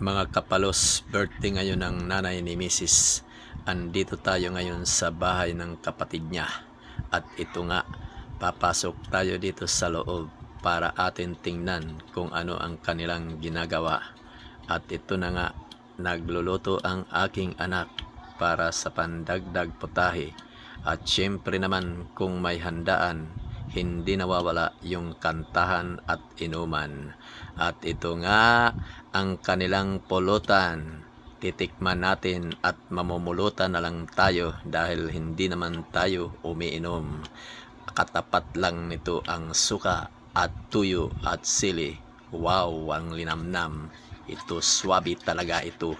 Mga kapalos, birthday ngayon ng nanay ni Mrs. Andito tayo ngayon sa bahay ng kapatid niya. At ito nga, papasok tayo dito sa loob para atin tingnan kung ano ang kanilang ginagawa. At ito na nga, nagluluto ang aking anak para sa pandagdag putahe. At syempre naman kung may handaan, hindi nawawala yung kantahan at inuman. At ito nga ang kanilang pulutan. Titikman natin at mamumulutan na lang tayo dahil hindi naman tayo umiinom. Katapat lang nito ang suka at tuyo at sili. Wow, ang linamnam. Ito swabe talaga ito.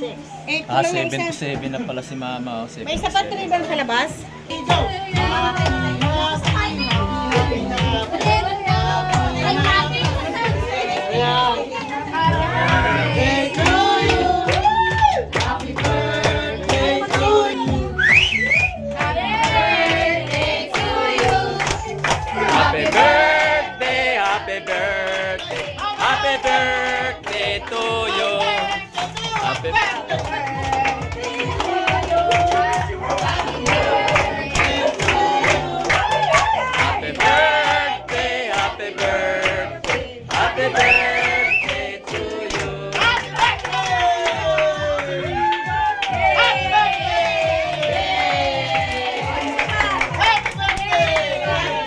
Talaba. Eh, Ah, kulang na isa. 77 na pala si mama. Oh, May isa pa rin bang sa labas? Happy birthday, happy birthday, happy birthday to you. Happy Happy birthday, happy birthday, happy birthday to you.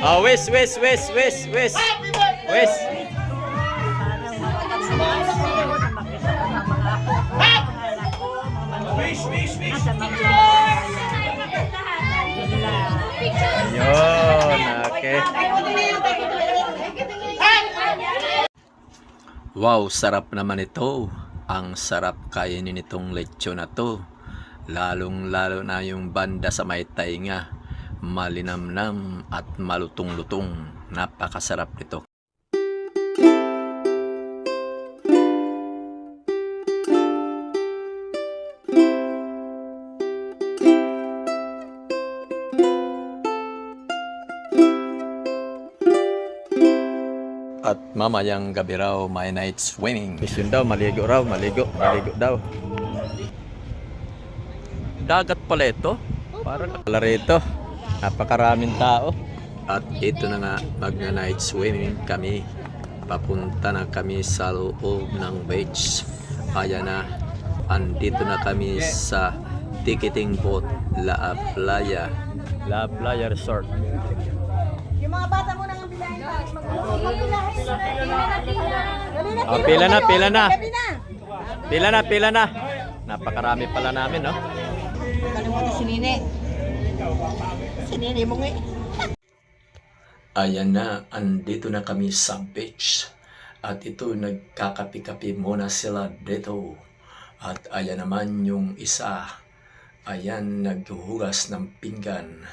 Oh, wish, wish, wish, wish, wish. Wish. Yun, okay. Wow, sarap naman ito. Ang sarap kainin nitong lechon na to. Lalong lalo na yung banda sa may tainga. Malinamnam at malutong-lutong. Napakasarap nito. At mamayang gabi raw, may night swimming. Yun daw, maligo raw, maligo, maligo daw. Dagat pala ito. Parang pala rito. Napakaraming tao. At ito na nga, magna-night swimming kami. Papunta na kami sa loob ng beach. Kaya na, andito na kami sa ticketing boat La Playa. La Playa Resort. Yung mga bata mo nang bilahin pa. Magbilahin na. Oh, pila na, pila na. Pila na, pila na. Napakarami pala namin, no? Kalimutan si Nene. Si Nene mo nga eh. Ayan na, andito na kami sa beach. At ito, nagkakapi-kapi muna sila dito. At ayan naman yung isa. Ayan, naghuhugas ng pinggan.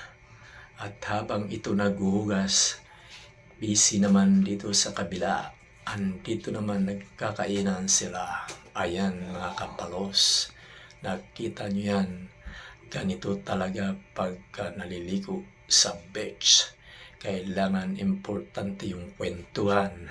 At habang ito naghuhugas, busy naman dito sa kabila. Andito naman nagkakainan sila. Ayan mga kapalos. Nakita nyo yan. Ganito talaga pagka naliligo sa beach. Kailangan importante yung kwentuhan.